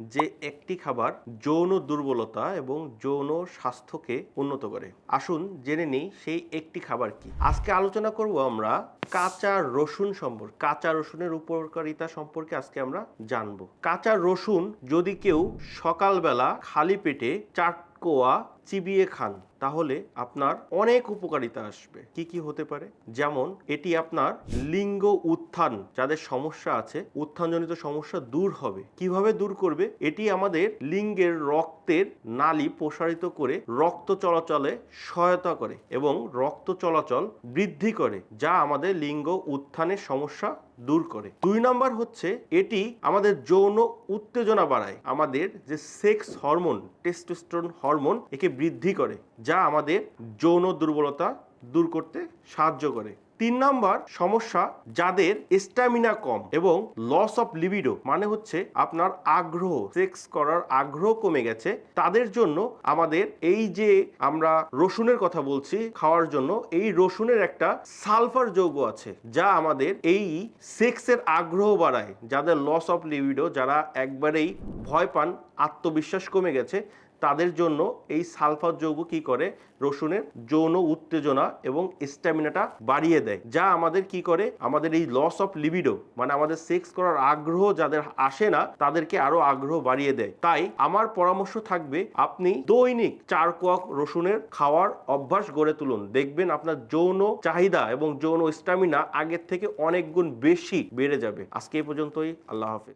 যে একটি খাবার যৌন দুর্বলতা এবং যৌন স্বাস্থ্যকে উন্নত করে। আসুন জেনে নিই সেই একটি খাবার কি। আজকে আলোচনা করব আমরা কাঁচা রসুন সম্পর্কে। কাঁচা রসুনের উপকারিতা সম্পর্কে আজকে আমরা জানব। কাঁচা রসুন যদি কেউ সকালবেলা খালি পেটে চার কোয়া চিবিয়ে খান, তাহলে আপনার অনেক উপকারিতা আসবে। কি কি হতে পারে? যেমন, এটি আপনার লিঙ্গ উত্থান, যাদের সমস্যা আছে, উত্থানজনিত সমস্যা দূর হবে। কীভাবে দূর করবে? এটি আমাদের লিঙ্গের রক্তের নালী প্রসারিত করে রক্ত চলাচলে সহায়তা করে এবং রক্ত চলাচল বৃদ্ধি করে, যা আমাদের লিঙ্গ উত্থানের সমস্যা দূর করে। দুই নম্বর হচ্ছে, এটি আমাদের যৌন উত্তেজনা বাড়ায়। আমাদের যে সেক্স হরমোন, টেস্টোস্টেরন হরমোন, একে বৃদ্ধি করে, যা আমাদের যৌন দুর্বলতা দূর করতে সাহায্য করে। তিন নম্বর সমস্যা, যাদের স্ট্যামিনা কম এবং লস অফ লিবিডো মানে হচ্ছে আপনার আগ্রহ সেক্স করার আগ্রহ কমে গেছে, তাদের জন্য আমাদের এই যে আমরা রসুনের কথা বলছি খাওয়ার জন্য, এই রসুনের একটা সালফার যৌগ আছে, যা আমাদের এই সেক্সের আগ্রহ বাড়ায়। যাদের লস অফ লিবিডো যারা একবারেই ভয় পান, আত্মবিশ্বাস কমে গেছে তাদের জন্য এই সালফার যৌগ কি করে? রসুনের যৌন উত্তেজনা এবং স্ট্যামিনাটা বাড়িয়ে দেয়। যা আমাদের কি করে? আমাদের এই লস অফ লিবিডো মানে আমাদের সেক্স করার আগ্রহ যাদের আসে না, তাদেরকে আরও আগ্রহ বাড়িয়ে দেয়। তাই আমার পরামর্শ থাকবে, আপনি দৈনিক চার কোয়াক রসুনের খাওয়ার অভ্যাস গড়ে তুলুন। দেখবেন আপনার যৌন চাহিদা এবং যৌন স্ট্যামিনা আগের থেকে অনেক গুণ বেশি বেড়ে যাবে। আজকে এই পর্যন্তই। আল্লাহ হাফেজ।